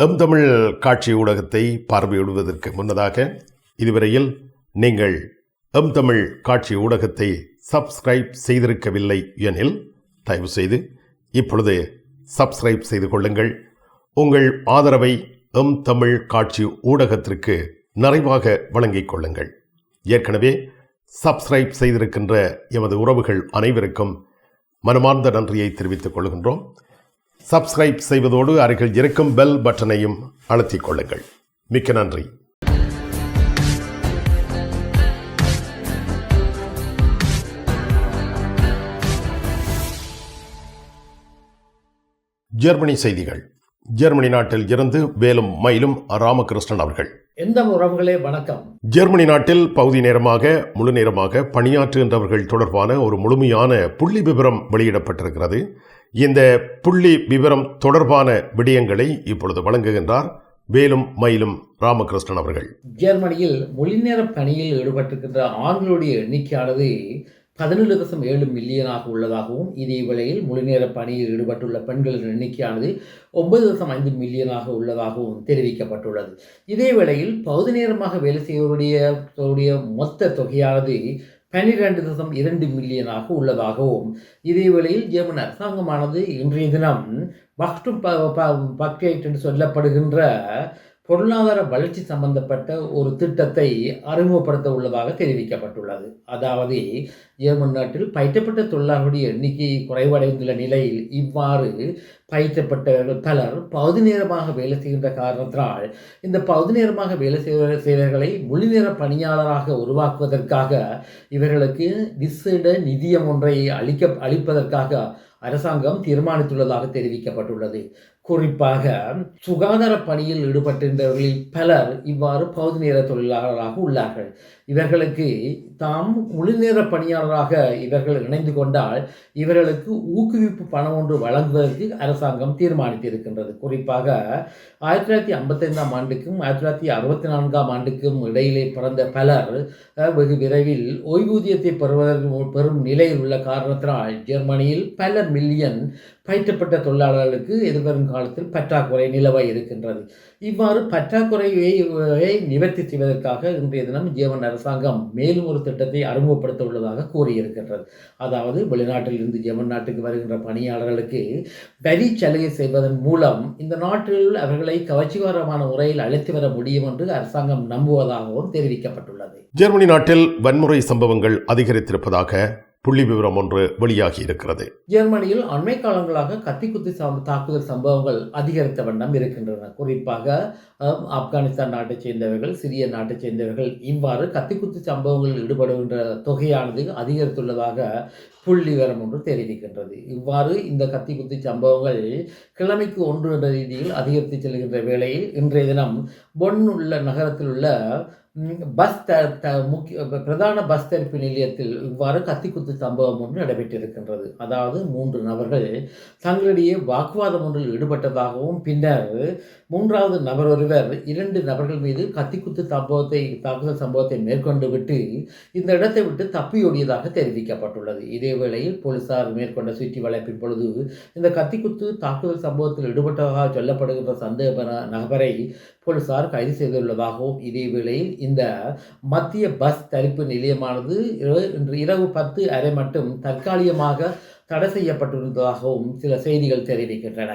M Tamil காட்சி ஊடகத்தை பார்வையிடுவதற்கு முன்னதாக இதுவரையில் நீங்கள் எம் தமிழ் காட்சி ஊடகத்தை சப்ஸ்கிரைப் செய்திருக்கவில்லை எனில் தயவு செய்து இப்பொழுது சப்ஸ்கிரைப் செய்து கொள்ளுங்கள். உங்கள் ஆதரவை எம் தமிழ் காட்சி ஊடகத்திற்கு நிறைவாக வழங்கிக் கொள்ளுங்கள். ஏற்கனவே சப்ஸ்கிரைப் செய்திருக்கின்ற எமது உறவுகள் அனைவருக்கும் மனமார்ந்த நன்றியை தெரிவித்துக் கொள்கின்றோம். சப்ஸ்கிரைப் செய்வதோடு அருகில் இருக்கும் பெல் பட்டனையும் அழுத்திக் கொள்ளுங்கள். மிக்க நன்றி. ஜெர்மனி செய்திகள். ஜெர்மனி நாட்டில் இருந்து வேலும் மயிலும் ராமகிருஷ்ணன் அவர்கள். எந்த உறவுகளே வணக்கம். ஜெர்மனி நாட்டில் பகுதி நேரமாக முழு நேரமாக பணியாற்றுகின்றவர்கள் தொடர்பான ஒரு முழுமையான புள்ளி விவரம் வெளியிடப்பட்டிருக்கிறது. இந்த புள்ளி விவரம் தொடர்பான விடயங்களை இப்பொழுது வழங்குகின்றார் வேலும் மயிலும் ராமகிருஷ்ணன் அவர்கள். ஜெர்மனியில் மொழிநேர பணியில் ஈடுபட்டிருக்கின்ற ஆண்களுடைய எண்ணிக்கையானது பதினேழு தசம் ஏழு மில்லியனாக உள்ளதாகவும் இதே வேளையில் முழுநேர பணியில் ஈடுபட்டுள்ள பெண்களின் எண்ணிக்கையானது ஒன்பது தசம் ஐந்து மில்லியனாக உள்ளதாகவும் தெரிவிக்கப்பட்டுள்ளது. இதே வேளையில் பகுதி நேரமாக வேலை செய்வருடைய மொத்த தொகையானது பன்னிரண்டு தசம் இரண்டு மில்லியனாக உள்ளதாகவும் இதே வேளையில் ஜெர்மன் அரசாங்கமானது இன்றைய தினம் பக்டும் பக்டேட் என்று சொல்லப்படுகின்ற பொருளாதார வளர்ச்சி சம்பந்தப்பட்ட ஒரு திட்டத்தை அறிமுகப்படுத்த உள்ளதாக தெரிவிக்கப்பட்டுள்ளது. அதாவது ஜெர்மன் நாட்டில் பயிற்றப்பட்ட தொழிலாளர்களுடைய எண்ணிக்கை குறைவடைந்துள்ள நிலையில் இவ்வாறு பயிற்றப்பட்டவர்கள் பலர் பகுதி நேரமாக வேலை செய்கின்ற காரணத்தினால் இந்த பகுதி நேரமாக வேலை செய்கிற செய்வர்களை முழு நேர பணியாளராக உருவாக்குவதற்காக இவர்களுக்கு விசேட நிதியம் ஒன்றை அளிக்க அளிப்பதற்காக அரசாங்கம் தீர்மானித்துள்ளதாக தெரிவிக்கப்பட்டுள்ளது. குறிப்பாக சுகாதார பணியில் ஈடுபட்டிருந்தவர்களில் பலர் இவ்வாறு பகுதி நேர தொழிலாளராக உள்ளார்கள். இவர்களுக்கு தாம் முழு நேர பணியாளராக இவர்கள் இணைந்து கொண்டால் இவர்களுக்கு ஊக்குவிப்பு பணம் ஒன்று வழங்குவதற்கு அரசாங்கம் தீர்மானித்திருக்கின்றது. குறிப்பாக ஆயிரத்தி தொள்ளாயிரத்தி ஐம்பத்தைந்தாம் ஆண்டுக்கும் ஆயிரத்தி தொள்ளாயிரத்தி அறுபத்தி நான்காம் ஆண்டுக்கும் இடையிலே பிறந்த பலர் வெகு விரைவில் ஓய்வூதியத்தை பெறுவதற்கு பெறும் நிலையில் உள்ள காரணத்தினால் ஜெர்மனியில் பல மில்லியன் பயிற்றப்பட்ட தொழிலாளர்களுக்கு எதிர்வரும் காலத்தில் பற்றாக்குறை நிலவை இருக்கின்றது. இவ்வாறு பற்றாக்குறையை நிவர்த்தி செய்வதற்காக இன்றைய தினம் ஜேவன் அரசாங்கம் மேலும் ஒரு திட்டத்தை அறிமுகப்படுத்த உள்ளதாக கூறியிருக்கின்றது. அதாவது வெளிநாட்டில் இருந்து ஜெர்மன் நாட்டுக்கு வருகின்ற பணியாளர்களுக்கு வரி சலுகை செய்வதன் மூலம் இந்த நாட்டில் அவர்களை கவர்ச்சிகரமான முறையில் அழைத்து வர முடியும் என்று அரசாங்கம் நம்புவதாகவும் தெரிவிக்கப்பட்டுள்ளது. ஜெர்மனி நாட்டில் வன்முறை சம்பவங்கள் அதிகரித்திருப்பதாக புள்ளி விவரம் ஒன்று வெளியாகி இருக்கிறது. ஜெர்மனியில் அண்மை காலங்களாக கத்திக்குத்தி சம் தாக்குதல் சம்பவங்கள் அதிகரித்த வண்ணம் இருக்கின்றன. குறிப்பாக ஆப்கானிஸ்தான் நாட்டைச் சேர்ந்தவர்கள் சிரிய நாட்டைச் சேர்ந்தவர்கள் இவ்வாறு கத்திக்குத்தி சம்பவங்களில் ஈடுபடுகின்ற தொகையானது அதிகரித்துள்ளதாக புள்ளி விவரம் ஒன்று தெரிவிக்கின்றது. இவ்வாறு இந்த கத்திக்குத்தி சம்பவங்கள் கிழமைக்கு ஒன்று என்ற ரீதியில் அதிகரித்து செல்கின்ற வேளையில் இன்றைய தினம் பொன் உள்ள நகரத்தில் உள்ள பஸ் த த முக்கிய பிரதான பஸ் தரிப்பு நிலையத்தில் இவ்வாறு கத்திக்குத்து சம்பவம் ஒன்று நடைபெற்றிருக்கின்றது. அதாவது மூன்று நபர்கள் தங்களிடையே வாக்குவாதம் ஒன்றில் ஈடுபட்டதாகவும் பின்னர் மூன்றாவது நபர் ஒருவர் இரண்டு நபர்கள் மீது கத்திக்குத்து சம்பவத்தை தாக்குதல் சம்பவத்தை மேற்கொண்டு விட்டு இந்த இடத்தை விட்டு தப்பியோடியதாக தெரிவிக்கப்பட்டுள்ளது. இதே வேளையில் போலீசார் மேற்கொண்ட சுற்றி வளைப்பின் பொழுது இந்த கத்திக்குத்து தாக்குதல் சம்பவத்தில் ஈடுபட்டதாக சொல்லப்படுகின்ற சந்தேக நபரை போலீசார் கைது செய்துள்ளதாகவும் இதேவேளையில் இந்த மத்திய பஸ் தரிப்பு நிலையமானது இன்று இரவு பத்து அரை மட்டும் தற்காலிகமாக தடை செய்யப்பட்டிருந்ததாகவும் சில செய்திகள் தெரிவிக்கின்றன.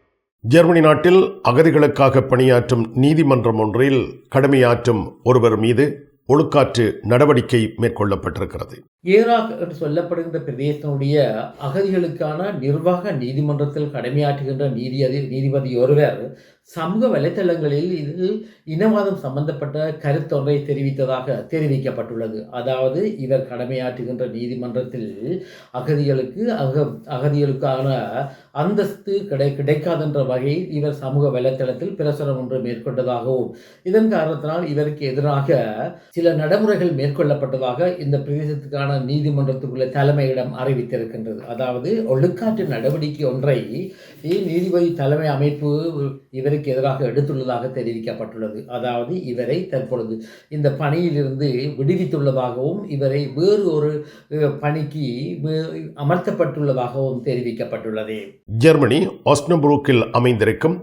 ஜெர்மனி நாட்டில் அகதிகளுக்காக பணியாற்றும் நீதிமன்றம் ஒன்றில் கடமையாற்றும் ஒருவர் மீது ஒழுக்காற்று நடவடிக்கை மேற்கொள்ளப்பட்டிருக்கிறது. ஏராக் என்று சொல்லப்படுகின்ற பிரதேசத்தினுடைய அகதிகளுக்கான நிர்வாக நீதிமன்றத்தில் கடமையாற்றுகின்ற நீதி நீதிபதி ஒருவர் சமூக வலைத்தளங்களில் இது இனவாதம் சம்பந்தப்பட்ட கருத்தொன்றை தெரிவித்ததாக தெரிவிக்கப்பட்டுள்ளது. அதாவது இவர் கடமையாற்றுகின்ற நீதிமன்றத்தில் அகதிகளுக்கு அக அகதிகளுக்கான அந்தஸ்து கிடை கிடைக்காதென்ற வகையில் இவர் சமூக வலைத்தளத்தில் பிரசுரம் ஒன்று மேற்கொண்டதாகவும் இதன் காரணத்தினால் இவருக்கு எதிராக சில நடைமுறைகள் மேற்கொள்ளப்பட்டதாக இந்த பிரதேசத்துக்கான நீதிமன்றத்துக்குள்ள தலைமையிடம் அறிவித்திருக்கின்றது. அதாவது ஒழுக்காற்று நடவடிக்கை ஒன்றை நீதிபதி தலைமை அமைப்பு இவருக்கு எதிராக எடுத்துள்ளதாக தெரிவிக்கப்பட்டுள்ளது. அதாவது இவரை தற்பொழுது இந்த பணியிலிருந்து விடுவித்துள்ளதாகவும் இவரை வேறு ஒரு பணிக்கு அமர்த்தப்பட்டுள்ளதாகவும் தெரிவிக்கப்பட்டுள்ளது. ஜெர்மனி ஆஸ்னபுரூக்கில் அமைந்திருக்கும்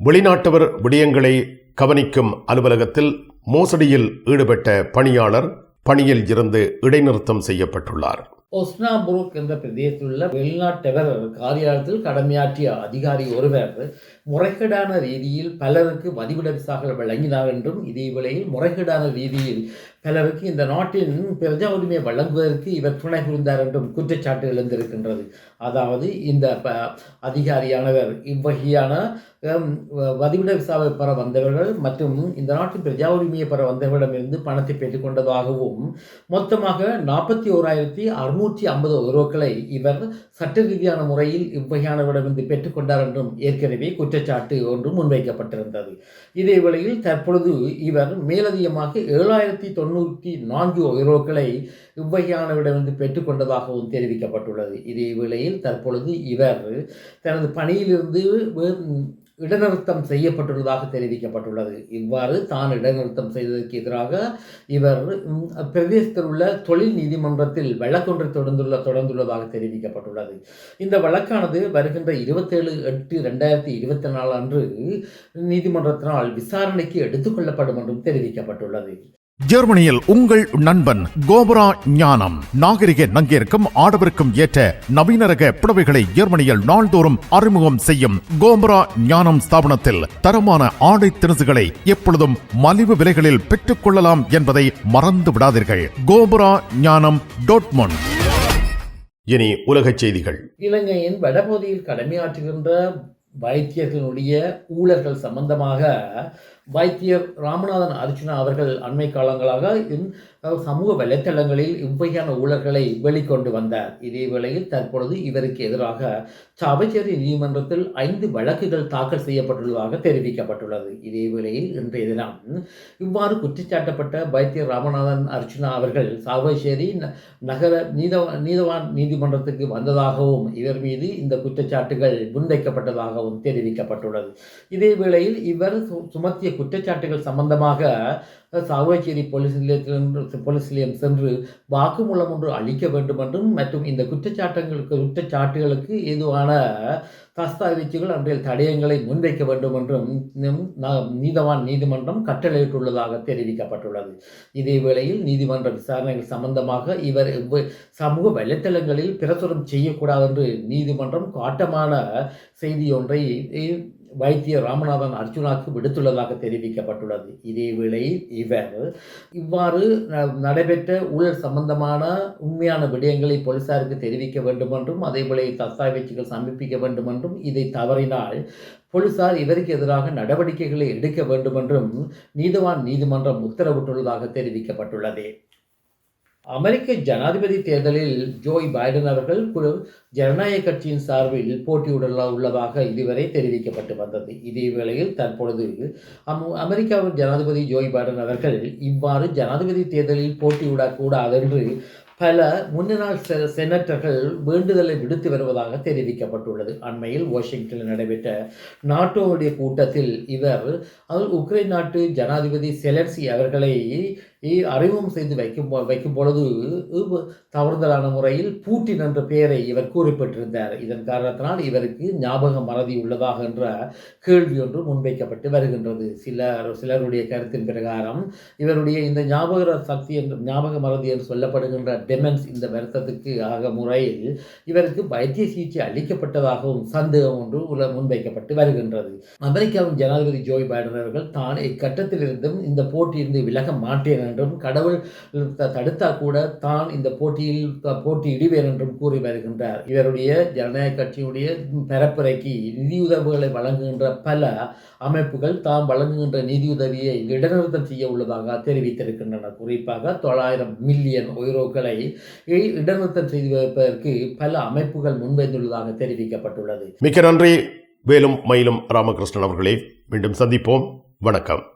வெளிநாட்டவர் விடயங்களை கவனிக்கும் அலுவலகத்தில் மோசடியில் ஈடுபட்ட பணியாளர் பணியில் இருந்து இடைநிறுத்தம் செய்யப்பட்டுள்ளார். ஒஸ்னாபுருக் என்ற பிரதேசத்தில் உள்ள வெளிநாட்டவர் காரியாலயத்தில் கடமையாற்றிய அதிகாரி ஒருவர் முறைகேடான ரீதியில் பலருக்கு மதிவிட விசாக்கள் வழங்கினார் என்றும் இதே வேளையில் முறைகேடான ரீதியில் பலருக்கு இந்த நாட்டின் பிரஜா உரிமையை வழங்குவதற்கு இவர் துணை புரிந்தார் என்றும் குற்றச்சாட்டு எழுந்திருக்கின்றது. அதாவது இந்த ப- அதிகாரியானவர் இவ்வகையான வதிவிட விசாவை பெற வந்தவர்கள் மற்றும் இந்த நாட்டின் பிரஜா உரிமையை பெற வந்தவர்களிடமிருந்து பணத்தை பெற்றுக்கொண்டதாகவும் மொத்தமாக நாற்பத்தி ஓராயிரத்தி அறுநூற்றி ஐம்பது யூரோக்களை இவர் சட்ட ரீதியான முறையில் இவ்வகையானவரிடமிருந்து பெற்றுக்கொண்டார் என்றும் ஏற்கனவே குற்றச்சாட்டு ஒன்று முன்வைக்கப்பட்டிருந்தது. இதே வேளையில் தற்பொழுது இவர் மேலதிகமாக ஏழாயிரத்தி தொண்ணூற்றி நான்கு யூரோக்களை இவ்வகையானவரிடமிருந்து பெற்றுக்கொண்டதாகவும் தெரிவிக்கப்பட்டுள்ளது. இதே வேளையில் தற்பொழுது இவர் தனது பணியிலிருந்து இடைநிறுத்தம் செய்யப்பட்டுள்ளதாக தெரிவிக்கப்பட்டுள்ளது. இவ்வாறு தான் இடைநிறுத்தம் செய்ததற்கு எதிராக இவர் பிரதேசத்தில் உள்ள தொழில் நீதிமன்றத்தில் வழக்கொன்றை தொடர்ந்துள்ள தொடர்ந்துள்ளதாக தெரிவிக்கப்பட்டுள்ளது. இந்த வழக்கானது வருகின்ற இருபத்தேழு எட்டு ரெண்டாயிரத்தி இருபத்தி நாலு அன்று நீதிமன்றத்தினால் விசாரணைக்கு எடுத்துக்கொள்ளப்படும் என்றும் தெரிவிக்கப்பட்டுள்ளது. ஜெர்மனியில் உங்கள் நண்பன் கோபரா ஞானம். நாகரிக நங்கிற்கும் ஆடவருக்கும் ஏற்ற நவீன ரக புடவைகளை ஜெர்மனியில் நாள்தோறும் அறிமுகம் செய்யும் கோபரா ஞானம் ஸ்தாபனத்தில் தரமான ஆடை திணுசுகளை எப்பொழுதும் மலிவு விலைகளில் பெற்றுக் கொள்ளலாம் என்பதை மறந்து விடாதீர்கள். கோபரா ஞானம் டோட்மொன் இனி உலகச் செய்திகள். இலங்கையின் வடபகுதியில் கடமையாற்றுகின்ற வைத்தியர்களுடைய ஊழல்கள் சம்பந்தமாக வைத்தியர் ராமநாதன் அர்ஜுனா அவர்கள் அண்மை காலங்களாக சமூக வலைத்தளங்களில் இவ்வகையான ஊழல்களை வெளிக்கொண்டு வந்தார். இதே வேளையில் தற்பொழுது இவருக்கு எதிராக சாவச்சேரி நீதிமன்றத்தில் ஐந்து வழக்குகள் தாக்கல் செய்யப்பட்டுள்ளதாக தெரிவிக்கப்பட்டுள்ளது. இதே வேளையில் இன்றைய தினம் இவ்வாறு குற்றச்சாட்டப்பட்ட வைத்தியர் ராமநாதன் அர்ஜுனா அவர்கள் சாவச்சேரி ந- நகர நீத நீதவான் நீதிமன்றத்துக்கு வந்ததாகவும் இவர் மீது இந்த குற்றச்சாட்டுகள் முன்வைக்கப்பட்டதாகவும் தெரிவிக்கப்பட்டுள்ளது. இதே வேளையில் இவர் சு- சுமத்திய குற்றச்சாட்டுகள் சம்பந்தமாக சாவச்சேரி போலீஸ் நிலையத்திலிருந்து போலீஸ் நிலையம் சென்று வாக்குமூலம் ஒன்று அளிக்க வேண்டும் என்றும் மற்றும் இந்த குற்றச்சாட்டுகளுக்கு குற்றச்சாட்டுகளுக்கு ஏதுவான தஸ்தாவேஜுகள் அன்றைய தடயங்களை முன்வைக்க வேண்டும் என்றும் நீதவான் நீதிமன்றம் கட்டளையிட்டுள்ளதாக தெரிவிக்கப்பட்டுள்ளது. இதே வேளையில் நீதிமன்ற விசாரணைகள் சம்பந்தமாக இவர் சமூக வலைத்தளங்களில் பிரசுரம் செய்யக்கூடாது என்று நீதிமன்றம் காட்டமான செய்தி வைத்திய வைத்தியர் ராமநாதன் அர்ஜுனாக்கு விடுத்துள்ளதாக தெரிவிக்கப்பட்டுள்ளது. இதே வேளையில் இவர் இவ்வாறு ந- நடைபெற்ற ஊழல் சம்பந்தமான உண்மையான விடயங்களை போலீசாருக்கு தெரிவிக்க வேண்டும் என்றும் அதேபோல தஸ்தாவேஜுகள் சமர்ப்பிக்க வேண்டும் என்றும் இதை தவறினால் போலீசார் இவருக்கு எதிராக நடவடிக்கைகளை எடுக்க வேண்டும் என்றும் நீதவான் நீதிமன்றம் உத்தரவிட்டுள்ளதாக தெரிவிக்கப்பட்டுள்ளது. அமெரிக்க ஜனாதிபதி தேர்தலில் ஜோய் பைடன் அவர்கள் குழு ஜனநாயக கட்சியின் சார்பில் போட்டியுடல உள்ளதாக இதுவரை தெரிவிக்கப்பட்டு வந்தது. இதே வேளையில் தற்பொழுது அம்- அமெரிக்காவின் ஜனாதிபதி ஜோய் பைடன் அவர்கள் இவ்வாறு ஜனாதிபதி தேர்தலில் போட்டியிடக்கூடாது என்று பல முன்னாள் செ- செனட்டர்கள் வேண்டுதலை விடுத்து வருவதாக தெரிவிக்கப்பட்டுள்ளது. அண்மையில் வாஷிங்டனில் நடைபெற்ற நாட்டோவுடைய கூட்டத்தில் இவர் உக்ரைன் நாட்டு ஜனாதிபதி செலன்சி அவர்களை அறிமுகம் செய்து வைக்கும் வைக்கும் பொழுது தவறுதலான முறையில் பூட்டின் என்ற பெயரை இவர் குறிப்பிட்டிருந்தார் இதன் காரணத்தினால் இவருக்கு ஞாபக மறதி உள்ளதாக என்ற கேள்வி ஒன்று முன்வைக்கப்பட்டு வருகின்றது சிலர் சிலருடைய கருத்தின் பிரகாரம் இவருடைய இந்த ஞாபக சக்தி என்று ஞாபக மறதி என்று சொல்லப்படுகின்ற டெமென்ஸ் இந்த வருத்தத்துக்கு ஆக முறையில் இவருக்கு வைத்திய சிகிச்சை அளிக்கப்பட்டதாகவும் சந்தேகம் ஒன்று உல முன்வைக்கப்பட்டு வருகின்றது அமெரிக்காவின் ஜனாதிபதி ஜோய் பைடன் அவர்கள் தான் இக்கட்டத்திலிருந்தும் இந்த போட்டியிலிருந்து விலக மாட்டேன் என்றும் கடவுள் தடுத்தா கூட தான் இந்த போட்டியில் போட்டியிடுவேன் என்றும் கூறி வருகின்றார். இவருடைய ஜனநாயக கட்சியுடைய பரப்புரைக்கு நிதியுதவிகளை வழங்குகின்ற பல அமைப்புகள் தாம் வழங்குகின்ற நிதியுதவியை இடைநிறுத்தம் செய்ய உள்ளதாக தெரிவித்திருக்கின்றன. குறிப்பாக தொள்ளாயிரம் மில்லியன் யூரோக்களை இடநிறுத்தம் இடைநிறுத்தம் செய்து வைப்பதற்கு பல அமைப்புகள் முன்வைந்துள்ளதாக தெரிவிக்கப்பட்டுள்ளது. மிக்க நன்றி. வேலும் மயிலும் ராமகிருஷ்ணன் அவர்களே மீண்டும் சந்திப்போம். வணக்கம்.